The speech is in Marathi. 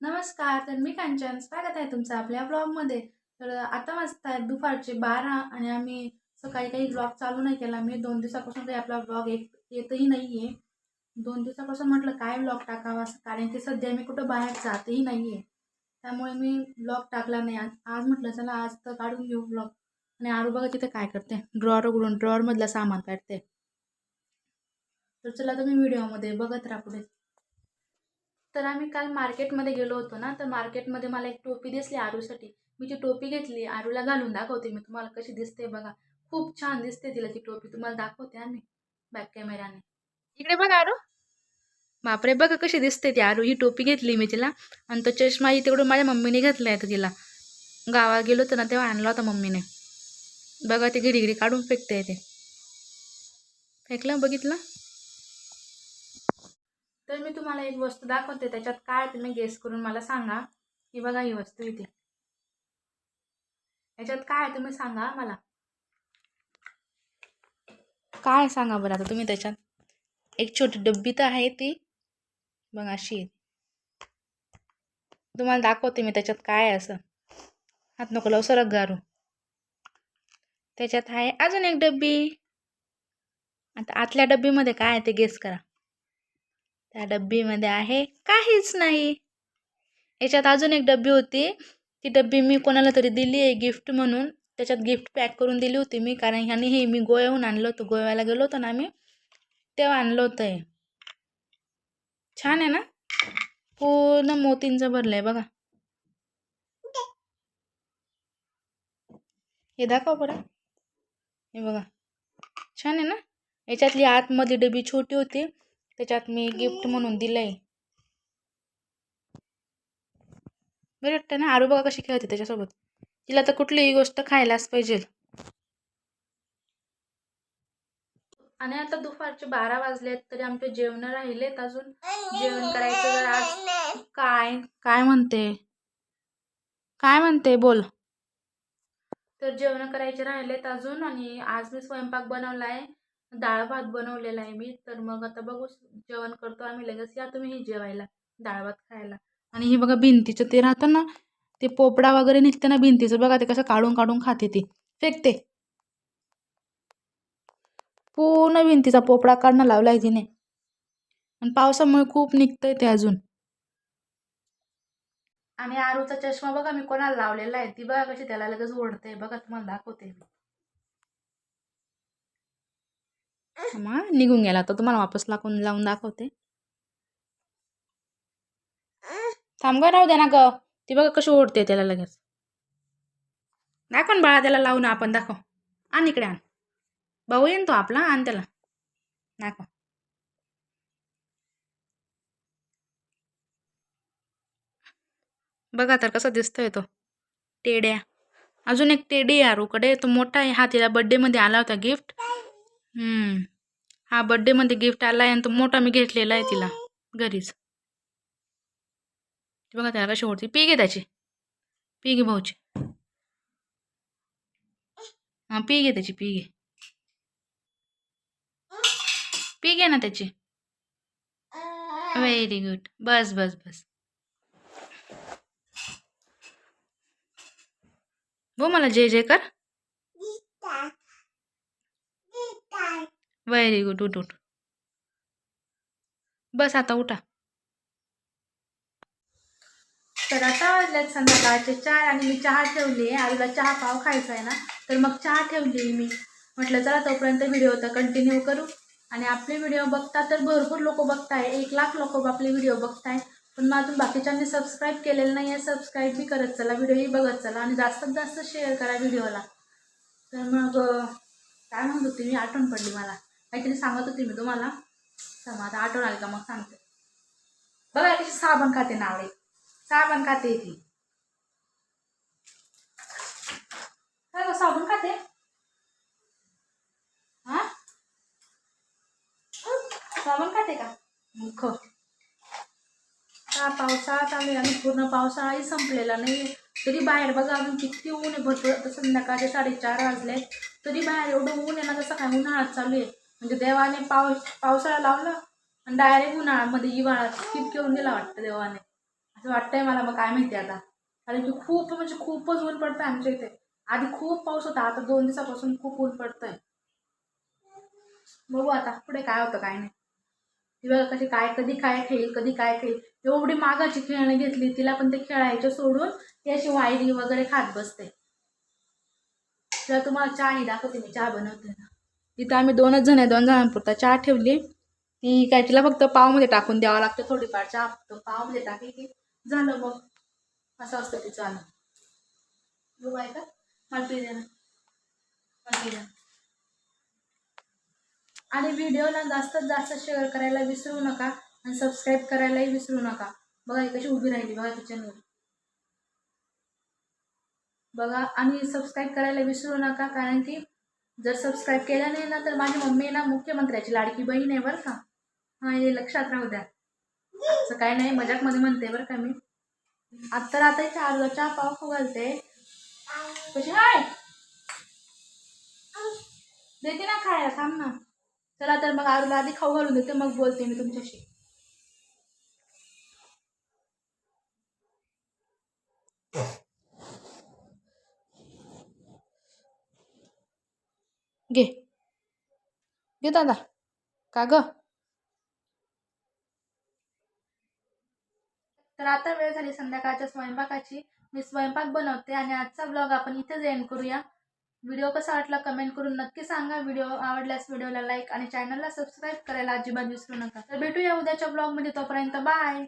नमस्कार तर मी कांचन. स्वागत आहे तुमचं आपल्या ब्लॉगमध्ये तर आता वाजत आहेत दुपारचे बारा आणि आम्ही सकाळी काही ब्लॉग चालू नाही केला. मी दोन दिवसापासून काही आपला ब्लॉग एक येतही नाही आहे दोन दिवसापासून म्हटलं काय ब्लॉग टाकावा? कारण की सध्या मी कुठं बाहेर जातही नाही आहे त्यामुळे मी ब्लॉग टाकला नाही. आज आज म्हटलं चला आज तर काढून घेऊ ब्लॉग आणि आरू बघा तिथे काय करते. ड्रॉवर उघडून ड्रॉवरमधलं सामान काढते. तर चला तुम्ही व्हिडिओमध्ये बघत राहा पुढे. तर आम्ही काल मार्केटमध्ये गेलो होतो ना तर मार्केटमध्ये मला एक टोपी दिसली आरूसाठी. मी ती टोपी घेतली आरूला घालून दाखवते मी. तुम्हाला कशी दिसते बघा. खूप छान दिसते तिला ती टोपी. तुम्हाला दाखवते आम्ही बॅक कॅमेराने इकडे बघा आरू. बापरे बघा कशी दिसते ती आरू. ही टोपी घेतली मी तिला. आणि तो चष्माही तिकडून माझ्या मम्मीने घेतला आहे तिला. गावात गेलो होतो ना तेव्हा आणला होता मम्मीने. बघा ते घडी काढून फेकते ते. फेकलं बघितलं? तर मी तुम्हाला एक वस्तू दाखवते त्याच्यात काय तुम्ही गेस करून मला सांगा. की बघा ही वस्तू इथे. याच्यात काय आहे तुम्ही सांगा मला. काय सांगा बरं आता तुम्ही त्याच्यात? एक छोटी डब्बी तर आहे ती. बघा अशी. तुम्हाला दाखवते मी त्याच्यात काय आहे असं. हात नको लावू सरक गारू. त्याच्यात आहे अजून एक डब्बी. आता आतल्या डब्बीमध्ये काय आहे ते गेस करा. त्या डब्बीमध्ये आहे काहीच नाही. याच्यात अजून एक डब्बी होती. ती डब्बी मी कोणाला तरी दिली आहे गिफ्ट म्हणून. त्याच्यात गिफ्ट पॅक करून दिली होती मी कारण ह्याने हे मी गोव्याहून आणलं होतं. गोव्याला गेलो होतो ना आम्ही तेव्हा आणलं होतं हे. छान आहे ना? पूर्ण मोतींचं भरलं आहे बघा. हे दाखव बरं. हे बघा. छान आहे ना? याच्यातली आतमधली डबी छोटी होती. त्याच्यात मी गिफ्ट म्हणून दिलंय. बरं वाटतं ना? आरू बघा कशी खेळते त्याच्यासोबत? तिला तर कुठलीही गोष्ट खायलाच पाहिजे. आणि आता दुपारचे बारा वाजलेत तरी आमचे जेवण राहिलेत अजून. जेवण करायचं जर आज काय काय म्हणते? काय म्हणते? बोल. तर जेवण करायचे राहिलेत अजून आणि आज मी स्वयंपाक बनवला आहे डाळ भात बनवलेला आहे मी तर मग आता बघू जेवण करतो आम्ही लगेच. या तुम्ही हे जेवायला डाळ भात खायला. आणि हे बघा भिंतीचं ते राहतं ना ते पोपडा वगैरे निघते ना भिंतीचं बघा ते कसं काढून काढून खाते ती. फेकते. पूर्ण भिंतीचा पोपडा काढणं लावलाय तिने आणि पावसामुळे खूप निघतंय ते अजून. आणि आरूचा चष्मा बघा मी कोणाला लावलेला आहे ती बघा कशी त्याला लगेच ओढते बघा तुम्हाला दाखवते मा निघून गेला. तर तुम्हाला वापस लागून लावून दाखवते. थांब ग राहू दे ना ग. ती बघा कशी ओढते त्याला लगेच. दाखव ना बाळा त्याला लावून आपण दाखव. आण इकडे आण. भाऊ येईन तो आपला आण त्याला. दाखव. बघा तर कसा दिसतोय तो. टेड्या. अजून एक टेडी आहे आरूकडे तो मोठा आहे. हा तिला बड्डेमध्ये आला होता गिफ्ट हम्म. हा बड्डेमध्ये गिफ्ट आला आहे आणि तो मोठा मी घेतलेला आहे तिला घरीच. बघा त्याला कशी ओढते. पी घे त्याची. पी घे भाऊची. हां पी घे त्याची पी घे पी घे ना त्याची. व्हेरी गुड बस बस बस. हो मला जे जे कर व्हेरी गुड उठ उठ. बस आता उठा. तर आता वाजल्यात संध्याकाळचे चार आणि मी चहा ठेवली आहे. आईला चहा पाव खायचा आहे ना तर मग चहा ठेवली मी. म्हटलं चला तोपर्यंत व्हिडिओ तर कंटिन्यू करू. आणि आपले व्हिडिओ बघता तर भरपूर लोक बघताय. एक लाख लोक आपले व्हिडिओ बघताय. पण मग अजून बाकीच्यांनी सबस्क्राईब केलेलं नाही आहे सबस्क्राईब बी करत चला व्हिडिओही बघत चला आणि जास्तीत जास्त शेअर करा व्हिडिओला तर मग काय म्हणत होती मी? आठवण पडली मला. काहीतरी सांगत होती मी तुम्हाला. मग आता आठवण आली का मग सांगते. बघा कशी साबण खाते नावे साबण खाते ती. काय गं, साबण खाते? हा? साबण खाते का? मग खा. हा पावसाळा चालू आहे आणि पूर्ण पावसाळाही संपलेला नाही तरी बाहेर बघा अजून किती ऊन आहे. भरपूर. आता संध्याकाळचे साडेचार वाजले तरी बाहेर एवढं ऊन आहे ना जसं काय उन्हाळा चालू आहे. म्हणजे देवाने पाऊस पावसाळा लावला आणि डायरेक्ट उन्हाळ्यामध्ये हिवाळा स्किप करून दिला वाटतं देवाने. असं वाटतंय मला मग काय माहिती आता. कारण की खूप म्हणजे खूपच ऊन पडतंय आमच्या इथे. आधी खूप पाऊस होता आता दोन दिवसापासून खूप ऊन पडतंय. बघू आता पुढे काय होतं काय नाही. तिला कशी काय कधी काय खेळेल कधी काय खेळेल. एवढी मागाची खेळणी घेतली तिला पण ते खेळायचे सोडून ती अशी वायरी वगैरे खात बसते. तिला तुम्हाला चहा दाखवते मी चहा बनवते ना. तिथं आम्ही दोनच जण आहे दोन जणांपुरता चहा ठेवली. ती काय तिला फक्त पावमध्ये टाकून द्यावं लागतं थोडीफार चहा फक्त पावमध्ये टाकली की झालं मग. असं असतं तिचं आलं बघू आहे का? मला मला आणि व्हिडिओला जास्तीत जास्त शेअर करायला विसरू नका आणि सबस्क्राईब करायलाही विसरू नका. बघा ही कशी उभी राहिली बघा किचनवर बघा आणि सबस्क्राईब करायला विसरू नका कारण की जर सबस्क्राईब केलं नाही ना तर माझी मम्मी ना मुख्यमंत्र्याची लाडकी बहीण आहे बरं का. हां हे लक्षात राहू द्या. असं काय नाही मजाकमध्ये म्हणते बरं का मी. आता आता चहा चहा पाव खाऊ घालते. कशी हाय देते ना खायला थांब ना. चला तर मग आरूला आधी खाऊ घालून देते मग बोलते मी तुमच्याशी. घे. घे दादा. का ग? तर आता वेळ झाली संध्याकाळच्या स्वयंपाकाची. मी स्वयंपाक बनवते आणि आजचा ब्लॉग आपण इथेच एंड करूया. व्हिडिओ कसा वाटला कमेंट करून नक्की सांगा. व्हिडिओ आवडल्यास व्हिडिओला लाईक आणि चॅनलला सबस्क्राईब करायला अजिबात विसरू नका. तर भेटूया उद्याच्या ब्लॉगमध्ये तोपर्यंत बाय